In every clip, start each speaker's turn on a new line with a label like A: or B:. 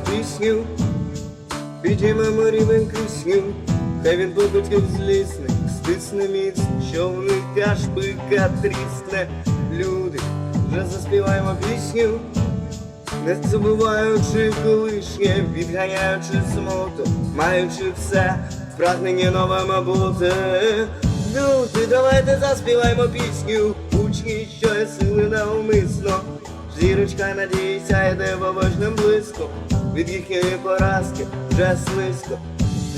A: пісню, підіймемо рівень кисню, хай він побитків злісне, стисне міць, аж бика трісне. Люди, вже заспіваємо пісню, не забуваючи колишнє, відганяючи смуту, маючи все, в прагненні новим бути. Люди, давайте заспіваємо пісню, учні, що є сили навмисно. Зірочка надійся, йде побожним близько, від їхньої поразки вже слизько.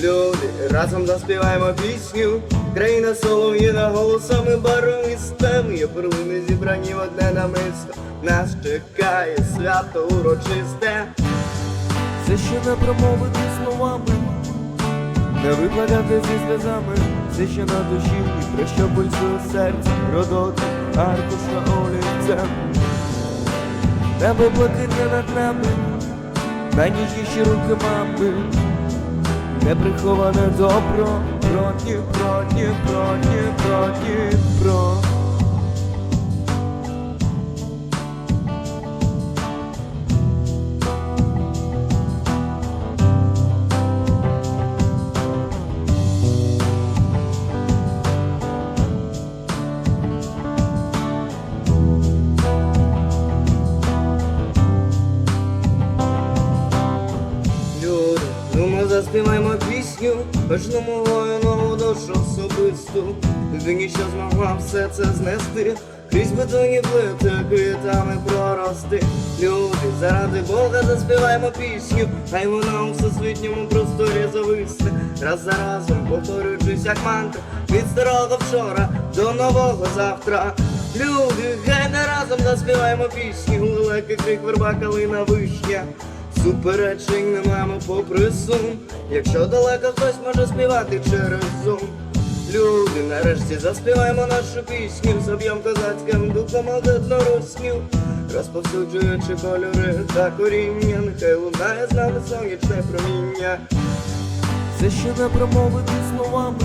A: Люди, разом заспіваємо пісню, країна солов'їна голосами барвистими, є перлини зібрані в одне намисто. Нас чекає свято урочисте.
B: Це ще не промовити словами, не виплакати зі сльозами, це ще на душі, і про що пульсує серце, родоти, аркуша олівцем. Небо блакитне над нами, найніжніші руки мами, неприховане добро, про Дніпро, Дніпро, Дніпро, Дніпро.
A: Ми заспіваємо пісню, кожну мовою нову душу особисту. Людині, що змогла все це знести, крізь бетонні плити квітами прорости. Люди, заради Бога заспіваємо пісню, хай вона у всесвітньому просторі зависне. Раз за разом повторюючись як мантра, від старого вчора до нового завтра. Люди, хай не разом заспіваємо пісню, лелеки крик верба калина вишня. Суперечень не маємо попри сум, якщо далеко хтось може співати через зум. Люди, нарешті заспіваємо нашу пісню, заб'єм козацьким духом одну русню, розповсюджуючи кольори та коріння, нехай лунає з нами сонячне проміння.
B: Це ще не промовити словами,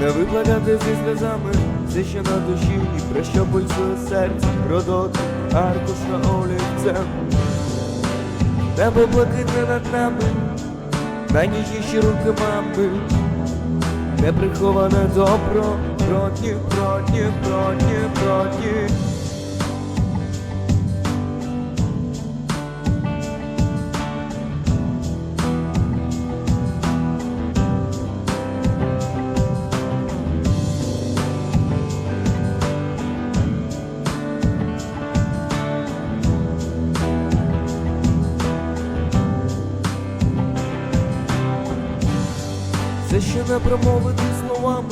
B: не виплакати зі сльозами, це ще на душі, і про що пульсує серце, родоти, аркуша олівцем. Небо блакитне над нами, найніжніші руки мами, не приховане добро, про Дніпро, Дніпро, Дніпро, Це ще не промовити словами,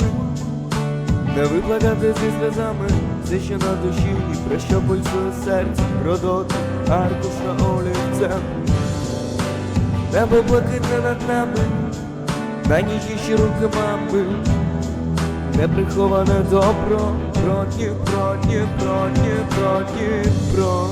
B: не виплакати зі сльозами, це ще на душі, і про що пульсує серце, родоти, аркуша олівцем. Небо блакитне над нами, найніжніші руки мами, неприховане добро, про Дніпро, Дніпро, Дніпро, Дніпро.